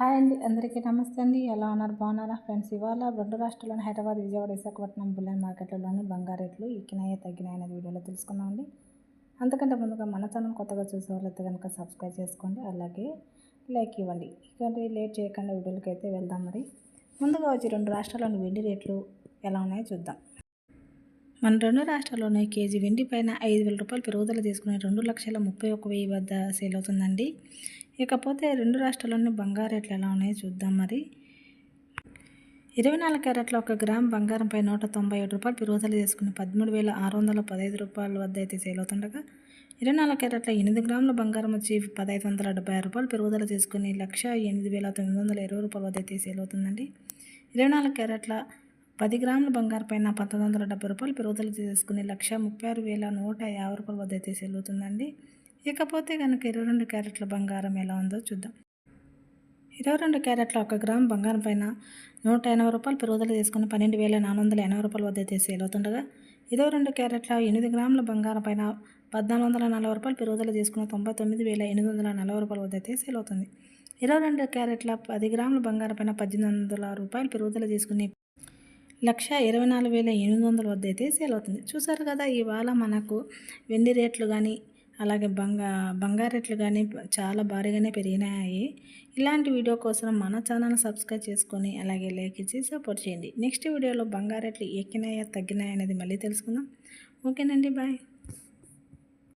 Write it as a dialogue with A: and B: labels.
A: Hi అండి. అందరికీ నమస్తే అండి. ఎలా ఉన్నారు? బాగున్నారా? ఫ్రెండ్స్ ఇవాళ రెండు రాష్ట్రాల్లోని హైదరాబాద్ విజయవాడ విశాఖపట్నం బుల్లెన్ మార్కెట్లలోని బంగారు రేట్లు ఎక్కినాయో తగ్గినాయి అనేది వీడియోలో తెలుసుకుందామండి అంతకంటే ముందుగా మన ఛానల్ కొత్తగా చూసే వాళ్ళైతే కనుక సబ్స్క్రైబ్ చేసుకోండి. అలాగే లైక్ ఇవ్వండి. ఇక్కడ లేట్ చేయకుండా వీడియోలకి అయితే వెళ్దాం మరి. ముందుగా వచ్చి రెండు రాష్ట్రాల్లోని వెండి రేట్లు ఎలా ఉన్నాయో చూద్దాం. మన రెండు రాష్ట్రాల్లోనే కేజీ వెండి పైన ఐదు వేల రూపాయలు పెరుగుదల తీసుకుని రెండు లక్షల ముప్పై ఒక వెయ్యి వద్ద సేల్ అవుతుందండి. ఇకపోతే రెండు రాష్ట్రాల్లోని బంగారు రేట్లు ఎలా ఉన్నాయో చూద్దాం మరి. ఇరవై నాలుగు క్యారెట్ల ఒక గ్రామ్ బంగారంపై నూట తొంభై ఏడు రూపాయలు పెరుగుదల చేసుకుని పదమూడు వేల ఆరు వందల పదహైదు రూపాయల వద్ద అయితే సేల్ అవుతుండగా ఇరవై నాలుగు క్యారెట్ల ఎనిమిది గ్రాముల బంగారం వచ్చి పదహైదు వందల డెబ్బై ఆరు రూపాయలు పెరుగుదల చేసుకుని లక్ష ఎనిమిది వేల తొమ్మిది వందల ఇరవై రూపాయల వద్ద అయితే సేల్ అవుతుందండి. ఇరవై నాలుగు క్యారెట్ల పది గ్రాముల బంగారం పైన పంతొమ్మిది వందల డెబ్బై రూపాయలు పెరుగుదల చేసుకుని లక్ష ముప్పై ఆరు వేల నూట యాభై రూపాయల వద్ద అయితే సేల్ అవుతుందండి. ఇకపోతే కనుక ఇరవై రెండు క్యారెట్ల బంగారం ఎలా ఉందో చూద్దాం. ఇరవై రెండు క్యారెట్ల ఒక గ్రామ్ బంగారం పైన నూట ఎనభై రూపాయలు పెరుగుదల తీసుకుని పన్నెండు వేల నాలుగు వందల ఎనభై రూపాయల వద్ద అయితే సేల్ అవుతుండగా ఇరవై రెండు క్యారెట్ల ఎనిమిది గ్రాముల బంగారం పైన పద్నాలుగు వందల నలభై రూపాయలు పెరుగుదల తీసుకుని తొంభై తొమ్మిది వేల ఎనిమిది వందల నలభై రూపాయల వద్ద అయితే సేల్ అవుతుంది. ఇరవై రెండు క్యారెట్ల పది గ్రాముల బంగారం పైన పద్దెనిమిది వందల రూపాయలు పెరుగుదల తీసుకుని లక్ష ఇరవై నాలుగు వేల ఎనిమిది వందల వద్ద అయితే సేల్ అవుతుంది. చూసారు కదా ఇవాళ మనకు వెండి రేట్లు కానీ అలాగే బంగా బంగారు రేట్లు కానీ చాలా భారీగానే పెరిగినాయి. ఇలాంటి వీడియో కోసం మన ఛానల్ సబ్స్క్రైబ్ చేసుకొని అలాగే లైక్ ఇచ్చి సపోర్ట్ చేయండి. నెక్స్ట్ వీడియోలో బంగారు రేట్లు ఎక్కినాయా తగ్గినాయా అనేది మళ్ళీ తెలుసుకుందాం. ఓకేనండి బాయ్.